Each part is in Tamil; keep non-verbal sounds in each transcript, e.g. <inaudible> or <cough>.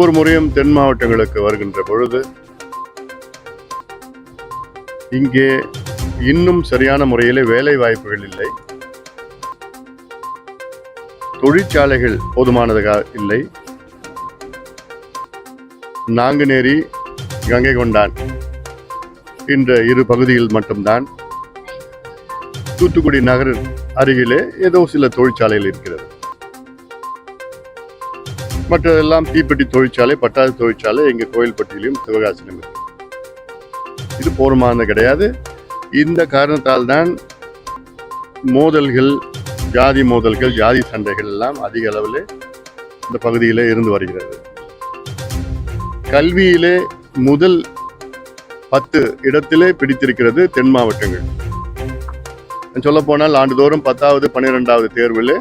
ஒவ்வொரு முறையும் தென் மாவட்டங்களுக்கு வருகின்ற பொழுது இங்கே இன்னும் சரியான முறையில் வேலை வாய்ப்புகள் இல்லை. தொழிற்சாலைகள் போதுமானதாக இல்லை. நாங்குநேரி கங்கை கொண்டான் என்ற இரு பகுதியில் மட்டும்தான். தூத்துக்குடி நகர் அருகிலே ஏதோ சில தொழிற்சாலைகள் இருக்கிறது. மற்றதெல்லாம் தீப்பெட்டி தொழிற்சாலை பட்டாசு தொழிற்சாலை எங்கள் கோயில்பட்டியிலும் சிவகாசியிலும் இருக்கு. இது போர்மானது கிடையாது. இந்த காரணத்தால் தான் மோதல்கள் ஜாதி மோதல்கள் ஜாதி சண்டைகள் எல்லாம் அதிக அளவில் இந்த பகுதியில் இருந்து வருகிறது. கல்வியிலே முதல் பத்து இடத்திலே பிடித்திருக்கிறது தென் மாவட்டங்கள். சொல்ல போனால் ஆண்டுதோறும் பத்தாவது பன்னிரெண்டாவது தேர்வில்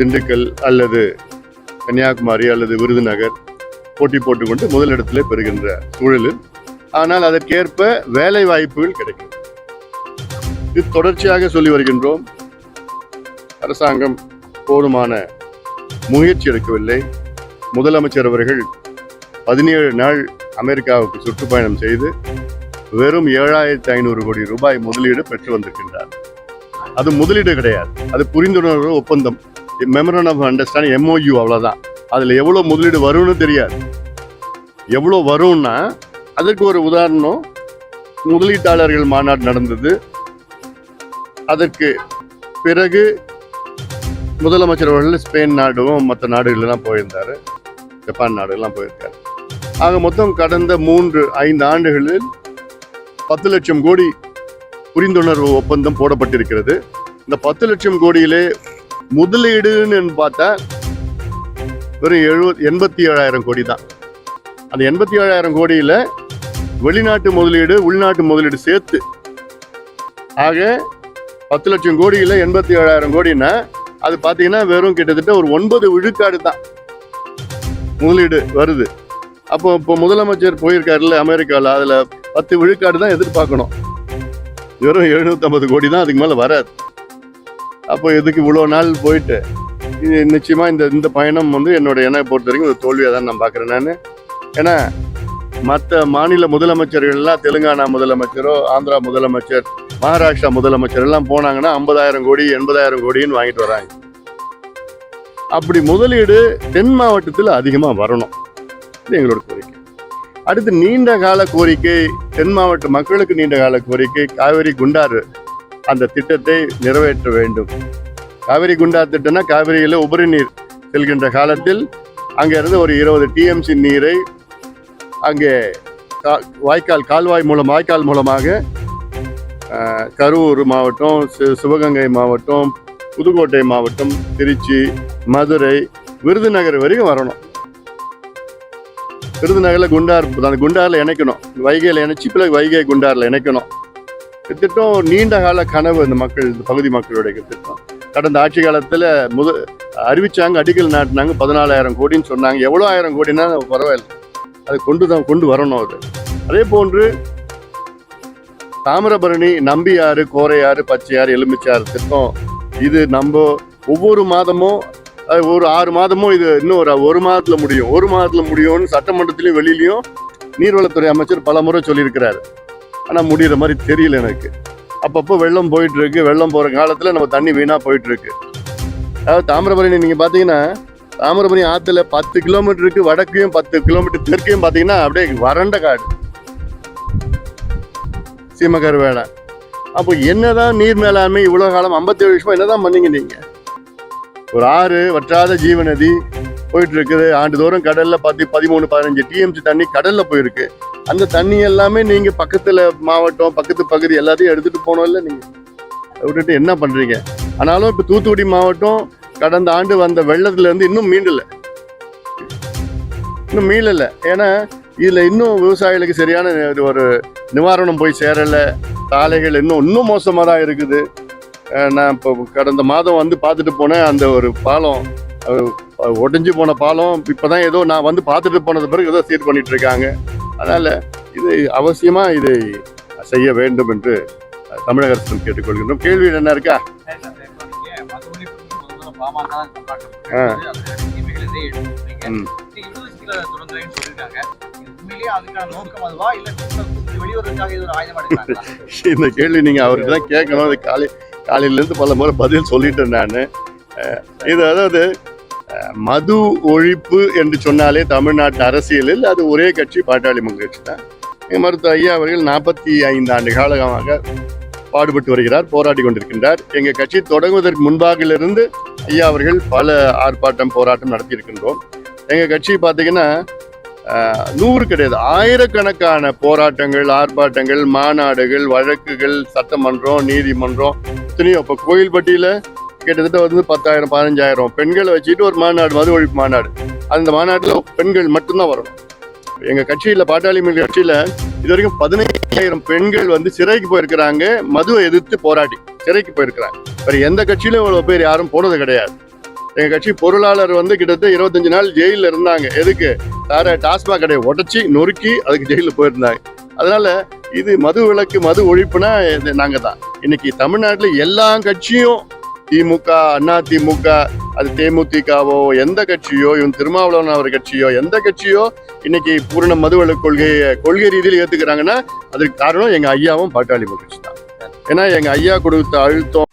திண்டுக்கல் அல்லது கன்னியாகுமரி அல்லது விருதுநகர் போட்டி போட்டுக்கொண்டு முதலிடத்திலே பெறுகின்ற சூழலில். ஆனால் அதற்கேற்ப வேலை வாய்ப்புகள் கிடைக்கும். இது தொடர்ச்சியாக சொல்லி வருகின்றோம். அரசாங்கம் போதுமான முயற்சி எடுக்கவில்லை. முதலமைச்சர் அவர்கள் பதினேழு நாள் அமெரிக்காவுக்கு சுற்றுப்பயணம் செய்து வெறும் ஏழாயிரத்தி ஐநூறு கோடி ரூபாய் முதலீடு பெற்று வந்திருக்கின்றார். அது முதலீடு கிடையாது. அது புரிந்துணர்வு ஒப்பந்தம். மெமரன் ஆஃப் அண்டர்ஸ்டாண்டிங் எம்ஓயூ அவ்வளோதான் அதில் எவ்வளோ முதலீடு வரும்னு தெரியாது. எவ்வளோ வரும்னா அதற்கு ஒரு உதாரணம். முதலீட்டாளர்கள் மாநாடு நடந்தது. அதற்கு பிறகு முதலமைச்சர் அவர்கள் ஸ்பெயின் நாடும் மற்ற நாடுகள்லாம் போயிருந்தாரு. ஜப்பான் நாடுகள்லாம் போயிருக்காரு. ஆக மொத்தம் கடந்த மூன்று ஐந்து ஆண்டுகளில் பத்து லட்சம் கோடி புரிந்துணர்வு ஒப்பந்தம் போடப்பட்டிருக்கிறது. இந்த பத்து லட்சம் கோடியிலே முதலீடுன்னு பார்த்தா வெறும் எழுபது எண்பத்தி ஏழாயிரம் கோடி தான். அந்த எண்பத்தி ஏழாயிரம் கோடியில் வெளிநாட்டு முதலீடு உள்நாட்டு முதலீடு சேர்த்து ஆக பத்து லட்சம் கோடியில் எண்பத்தி ஏழாயிரம் கோடின்னா அது பார்த்தீங்கன்னா வெறும் கிட்டத்தட்ட ஒரு ஒன்பது விழுக்காடு தான் முதலீடு வருது. அப்போ இப்போ முதலமைச்சர் போயிருக்காருல்ல அமெரிக்காவில் அதில் பத்து விழுக்காடு தான் எதிர்பார்க்கணும். வெறும் எழுநூற்றம்பது கோடி தான் அதுக்கு மேலே வராது. அப்போ எதுக்கு இவ்வளோ நாள் போயிட்டு? இது இந்த இந்த பயணம் வந்து என்னோட என்னை பொறுத்த வரைக்கும் ஒரு தோல்வியாக தான் நான் பார்க்குறேன் நான். ஏன்னா மற்ற மாநில முதலமைச்சர்கள்லாம் தெலுங்கானா முதலமைச்சரோ ஆந்திரா முதலமைச்சர் மகாராஷ்டிரா முதலமைச்சர் எல்லாம் போனாங்கன்னா ஐம்பதாயிரம் கோடி எண்பதாயிரம் கோடின்னு வாங்கிட்டு வராங்க. அப்படி முதலீடு தென் மாவட்டத்தில் அதிகமாக வரணும். இது எங்களோட கோரிக்கை. அடுத்து நீண்ட கால கோரிக்கை தென் மாவட்ட மக்களுக்கு நீண்ட கால கோரிக்கை காவேரி குண்டாறு அந்த திட்டத்தை நிறைவேற்ற வேண்டும். காவிரி குண்டார் திட்டம்னா காவிரியில் உபரி நீர் செல்கின்ற காலத்தில் அங்கேருந்து ஒரு இருபது டிஎம்சி நீரை அங்கே வாய்க்கால் கால்வாய் மூலம் வாய்க்கால் மூலமாக கரூர் மாவட்டம் சி- சிவகங்கை மாவட்டம் புதுக்கோட்டை மாவட்டம் திருச்சி மதுரை விருதுநகர் வரைக்கும் வரணும். விருதுநகரில் குண்டார் அந்த குண்டாரில் இணைக்கணும். வைகையில் இணைச்சி பிறகு வைகை குண்டாரில் இணைக்கணும். திட்டம் நீண்ட கால கனவு இந்த மக்கள் இந்த பகுதி மக்களுடைய திட்டம் கடந்த ஆட்சி காலத்தில் முத அறிவிச்சாங்க அடிக்கல் நாட்டினாங்க பதினாலாயிரம் கோடின்னு சொன்னாங்க. எவ்வளோ ஆயிரம் கோடினா பரவாயில்ல. அது கொண்டு தான் கொண்டு வரணும் அது. அதே போன்று தாமிரபரணி நம்பியாறு கோரையாறு பச்சையாறு எலுமிச்சாறு திட்டம். இது நம்ம ஒவ்வொரு மாதமும் அது ஒரு ஆறு மாதமும் இது இன்னும் ஒரு ஒரு மாதத்தில் முடியும். ஒரு மாதத்தில் முடியும்னு சட்டமன்றத்திலையும் வெளியிலையும் நீர்வளத்துறை அமைச்சர் பல முறை சொல்லியிருக்கிறாரு. ஆனால் முடிகிற மாதிரி தெரியல எனக்கு. அப்பப்போ வெள்ளம் போயிட்டு இருக்கு வெள்ளம் போகிற காலத்தில் நம்ம தண்ணி வீணாக போயிட்டு இருக்கு அதாவது தாமிரபரணி நீங்கள் பார்த்தீங்கன்னா தாமிரபரணி ஆற்றுல பத்து கிலோமீட்டருக்கு வடக்கையும் பத்து கிலோமீட்டர் தெற்கையும் பார்த்தீங்கன்னா அப்படியே வறண்ட காடு. சீமக்கர் வேலை அப்போ என்னதான் நீர் மேலாண்மை இவ்வளோ காலம் 57 வருஷமா என்னதான் பண்ணீங்க நீங்கள் ஒரு ஆறு வற்றாத ஜீவநதி போயிட்டு இருக்குது ஆண்டுதோறும் கடல்ல பத்தி பதிமூணு பதினஞ்சு டிஎம்சி தண்ணி கடல்ல போயிருக்கு. அந்த தண்ணி எல்லாமே நீங்க பக்கத்துல மாவட்டம் பக்கத்து பகுதி எல்லாத்தையும் எடுத்துட்டு போனோம் இல்லை நீங்க? விட்டுட்டு என்ன பண்றீங்க? ஆனாலும் இப்ப தூத்துக்குடி மாவட்டம் கடந்த ஆண்டு வந்த வெள்ளத்துல இருந்து இன்னும் மீண்டல. இன்னும் மீளல ஏன்னா இதுல இன்னும் விவசாயிகளுக்கு சரியான இது ஒரு நிவாரணம் போய் சேரல. சாலைகள் இன்னும் இன்னும் மோசமாக தான் இருக்குது நான் இப்போ கடந்த மாதம் வந்து பார்த்துட்டு போனேன். அந்த ஒரு பாலம் உடைஞ்சு போன பாலம் இப்போ தான் ஏதோ நான் வந்து பார்த்துட்டு போனது பிறகு ஏதோ சீர் பண்ணிட்டு இருக்காங்க அதனால் இது அவசியமாக இதை செய்ய வேண்டும் என்று தமிழக அரசு கேட்டுக்கொள்கின்றோம். கேள்வி என்ன இருக்கா? ஆ. ம். <laughs> இந்த கேள்வி நீங்கள் அவர்கிட்ட தான் கேட்கணும். அது காலை காலையிலேருந்து பல முறை பதில் சொல்லிட்டேன் நான். இது அதாவது மது ஒழிப்பு என்று சொன்னாலே தமிழ்நாட்டு அரசியலில் அது ஒரே கட்சி பாட்டாளி மக்கள் கட்சி தான் மருத்துவ ஐயா அவர்கள் நாற்பத்தி ஐந்து ஆண்டு காலமாக பாடுபட்டு வருகிறார் போராடி கொண்டிருக்கின்றார். எங்கள் கட்சி தொடங்குவதற்கு முன்பாகிலிருந்து ஐயா அவர்கள் பல ஆர்ப்பாட்டம் போராட்டம் நடத்தியிருக்கின்றோம். எங்கள் கட்சி பார்த்தீங்கன்னா நூறு கிடையாது ஆயிரக்கணக்கான போராட்டங்கள் ஆர்ப்பாட்டங்கள் மாநாடுகள் வழக்குகள் சட்டமன்றம் நீதிமன்றம் இத்தனையும் இப்போ கோயில்பட்டியில் கிட்டத்தட்ட வந்து பத்தாயிரம் பதினஞ்சாயிரம் பெண்களை வச்சுட்டு ஒரு மாநாடு மது ஒழிப்பு மாநாடு. அந்த மாநாட்டில் பெண்கள் மட்டும்தான் வரணும். எங்கள் கட்சியில் பாட்டாளி மக்கள் கட்சியில் இது வரைக்கும் பதினைஞ்சாயிரம் பெண்கள் வந்து சிறைக்கு போயிருக்கிறாங்க. மதுவை எதிர்த்து போராடி சிறைக்கு போயிருக்கிறாங்க. வேறு எந்த கட்சியிலும் இவ்வளோ பேர் யாரும் போனது கிடையாது. எங்கள் கட்சி பொருளாளர் வந்து கிட்டத்தட்ட இருபத்தஞ்சு நாள் ஜெயிலில் இருந்தாங்க. எதுக்கு? சார டாஸ்மாக் கடையை உடச்சி நொறுக்கி அதுக்கு ஜெயிலில் போயிருந்தாங்க. அதனால இது மது விலக்கு மது ஒழிப்புனா இது நாங்கள் தான் இன்னைக்கு தமிழ்நாட்டில் எல்லா கட்சியும் திமுக அண்ணா திமுக அது தேமுதிகவோ எந்த கட்சியோ இவன் திருமாவளவன் அவர் கட்சியோ எந்த கட்சியோ இன்னைக்கு பூரண மதுவள கொள்கையை கொள்கை ரீதியில் ஏத்துக்கிறாங்கன்னா அதுக்கு காரணம் எங்க ஐயாவும் பாட்டாளி கட்சி தான். ஏன்னா எங்க ஐயா கொடுத்த அழுத்தம்